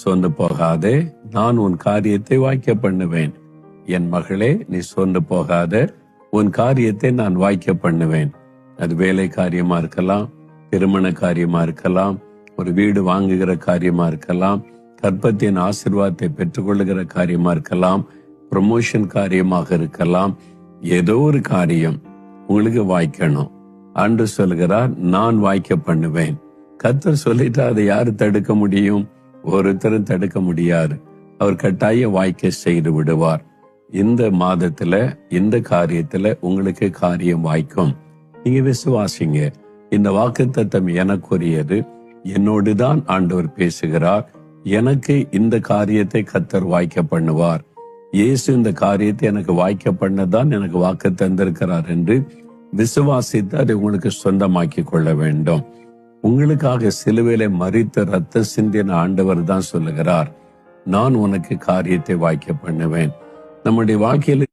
சோர்ந்து போகாதே நான் உன் காரியத்தை வாய்க்க பண்ணுவேன். என் மகளே நீ சோர்ந்து போகாத உன் காரியத்தை நான் வாய்க்க பண்ணுவேன். அது வேலை காரியமா இருக்கலாம் திருமண காரியமா இருக்கலாம் ஒரு வீடு வாங்குகிற காரியமா இருக்கலாம் கற்பத்தின் ஆசிர்வாதத்தை பெற்றுக்கொள்ளுகிற காரியமா இருக்கலாம் ப்ரொமோஷன் காரியமாக இருக்கலாம் ஏதோ ஒரு காரியம் உங்களுக்கு வாய்க்கணும். அன்று சொல்கிறார் நான் வாய்க்க பண்ணுவேன். கத்தர் சொல்லிட்டு அதை யாரு தடுக்க முடியும்? ஒருத்தரும் தடுக்க முடியாது. அவர் கட்டாய வாய்க்க செய்து விடுவார். இந்த மாதத்துல இந்த காரியத்துல உங்களுக்கு காரியம் வாய்க்கும். நீங்க விசுவாசிங்க. இந்த வாக்கு தத்தம் எனக்குரியது. என்னோடுதான் ஆண்டவர் பேசுகிறார். எனக்கு இந்த காரியத்தை கத்தர் வாய்க்க பண்ணுவார். இயேசு இந்த காரியத்தை எனக்கு வாய்க்க பண்ணதான் எனக்கு வாக்கு தந்திருக்கிறார் என்று விசுவாசித்து அதை உங்களுக்கு சொந்தமாக்கி கொள்ள வேண்டும். உங்களுக்காக சிலுவையில மறித்த ரத்த சிந்தின ஆண்டவர் தான் சொல்லுகிறார் நான் உனக்கு காரியத்தை வாய்க்க பண்ணுவேன். நம்முடைய வாழ்க்கையில்